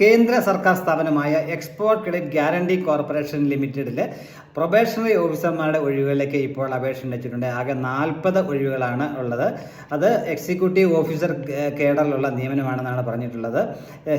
കേന്ദ്ര സർക്കാർ സ്ഥാപനമായ എക്സ്പോർട്ട് ക്രെഡിറ്റ് ഗ്യാരണ്ടി കോർപ്പറേഷൻ ലിമിറ്റഡിലെ പ്രൊബേഷണറി ഓഫീസർമാരുടെ ഒഴിവുകളിലേക്ക് ഇപ്പോൾ അപേക്ഷ ക്ഷണിച്ചിട്ടുണ്ട് ആകെ നാൽപ്പത് ഒഴിവുകളാണ് ഉള്ളത്. അത് എക്സിക്യൂട്ടീവ് ഓഫീസർ കേഡറിലുള്ള നിയമനമാണെന്നാണ് പറഞ്ഞിട്ടുള്ളത്.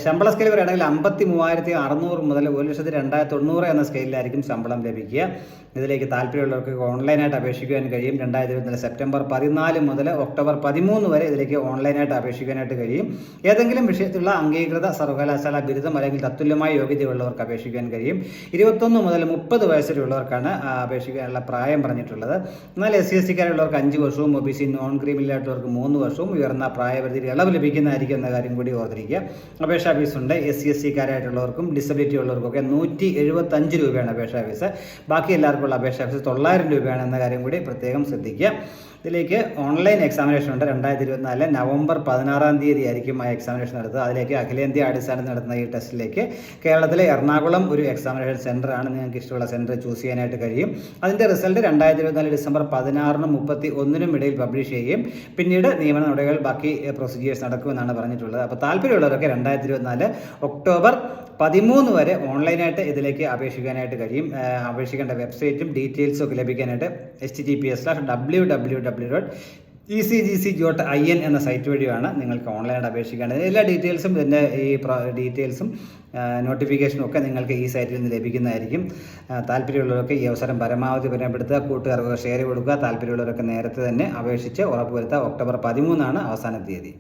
ശമ്പള സ്കെയിൽ പറയുകയാണെങ്കിൽ അമ്പത്തി മൂവായിരത്തി അറുന്നൂറ് മുതൽ ഒരു ലക്ഷത്തി രണ്ടായിരത്തി തൊണ്ണൂറ് എന്ന സ്കെയിലായിരിക്കും ശമ്പളം ലഭിക്കുക. ഇതിലേക്ക് താല്പര്യമുള്ളവർക്ക് ഓൺലൈനായിട്ട് അപേക്ഷിക്കുവാൻ കഴിയും. രണ്ടായിരത്തി ഇരുപത്തിനാല് സെപ്റ്റംബർ പതിനാല് മുതൽ ഒക്ടോബർ പതിമൂന്ന് വരെ ഇതിലേക്ക് ഓൺലൈനായിട്ട് അപേക്ഷിക്കാനായിട്ട് കഴിയും. ഏതെങ്കിലും വിഷയത്തിലുള്ള അംഗീകൃത സർവകലാശാല ബിരുദം അല്ലെങ്കിൽ തത്തുല്യമായ യോഗ്യതയുള്ളവർക്ക് അപേക്ഷിക്കാൻ കഴിയും. ഇരുപത്തൊന്ന് മുതൽ മുപ്പത് വയസ്സിലുള്ളവർക്കാണ് അപേക്ഷിക്കാനുള്ള പ്രായം പറഞ്ഞിട്ടുള്ളത്. എന്നാൽ എസ് സി എസ് സിക്കാരുള്ളവർക്ക് അഞ്ച് വർഷവും ഒ ബി സി നോൺ ക്രീമില്ലാത്തവർക്ക് മൂന്ന് വർഷവും ഉയർന്ന പ്രായപരിധി ഇളവ് ലഭിക്കുന്നതായിരിക്കും എന്ന കാര്യം കൂടി ഓർത്തിരിക്കുക. അപേക്ഷാ ഫീസ് ഉണ്ട്. എസ് സി എസ് സിക്കാരായിട്ടുള്ളവർക്കും ഡിസബിലിറ്റി ഉള്ളവർക്കൊക്കെ നൂറ്റി എഴുപത്തഞ്ച് രൂപയാണ് അപേക്ഷാ ഫീസ്. ബാക്കി എല്ലാവർക്കുള്ള അപേക്ഷാ ഫീസ് തൊള്ളായിരം രൂപയാണ് എന്ന കാര്യം കൂടി പ്രത്യേകം ശ്രദ്ധിക്കുക. ഇതിലേക്ക് ഓൺലൈൻ എക്സാമിനേഷൻ ഉണ്ട്. രണ്ടായിരത്തി ഇരുപത്തിനാല് നവംബർ പതിനാറാം തീയതി ആയിരിക്കും ആ എക്സാമിനേഷൻ നടത്തുക. അതിലേക്ക് അഖിലേന്ത്യാ അടിസ്ഥാനത്തിൽ നടത്തുന്ന ഈ ടെസ്റ്റിലേക്ക് കേരളത്തിലെ എറണാകുളം ഒരു എക്സാമിനേഷൻ സെന്ററാണ് നിങ്ങൾക്ക് ഇഷ്ടമുള്ള സെന്റർ ചൂസ് ചെയ്യാനായിട്ട് കഴിയും. അതിന്റെ റിസൾട്ട് രണ്ടായിരത്തി ഇരുപത്തിനാല് ഡിസംബർ പതിനാറിനും മുപ്പത്തി ഒന്നിനും ഇടയിൽ പബ്ലിഷ് ചെയ്യും. പിന്നീട് നിയമന നടപടികൾ ബാക്കി പ്രൊസീജിയേഴ്സ് നടക്കുമെന്നാണ് പറഞ്ഞിട്ടുള്ളത്. അപ്പോൾ താല്പര്യമുള്ളവരൊക്കെ രണ്ടായിരത്തി ഇരുപത്തിനാല് ഒക്ടോബർ പതിമൂന്ന് വരെ ഓൺലൈനായിട്ട് ഇതിലേക്ക് അപേക്ഷിക്കാനായിട്ട് കഴിയും. അപേക്ഷിക്കേണ്ട വെബ്സൈറ്റും ഡീറ്റെയിൽസും ഒക്കെ ലഭിക്കാനായിട്ട് H T P S W W W W dot E C G C dot I N എന്ന സൈറ്റ് വഴിയാണ് നിങ്ങൾക്ക് ഓൺലൈനായിട്ട് അപേക്ഷിക്കേണ്ടത്. എല്ലാ ഡീറ്റെയിൽസും ഇതിന്റെ ഈ ഡീറ്റെയിൽസും നോട്ടിഫിക്കേഷനും ഒക്കെ നിങ്ങൾക്ക് ഈ സൈറ്റിൽ നിന്ന് ലഭിക്കുന്നതായിരിക്കും. താല്പര്യമുള്ളവരൊക്കെ ഈ അവസരം പരമാവധി പരിമപ്പെടുത്തുക കൂട്ടുകാർക്ക് ഷെയർ കൊടുക്കുക. താല്പര്യമുള്ളവരൊക്കെ നേരത്തെ തന്നെ അപേക്ഷിച്ച് ഉറപ്പുവരുത്തുക. ഒക്ടോബർ പതിമൂന്നാണ് അവസാന തീയതി.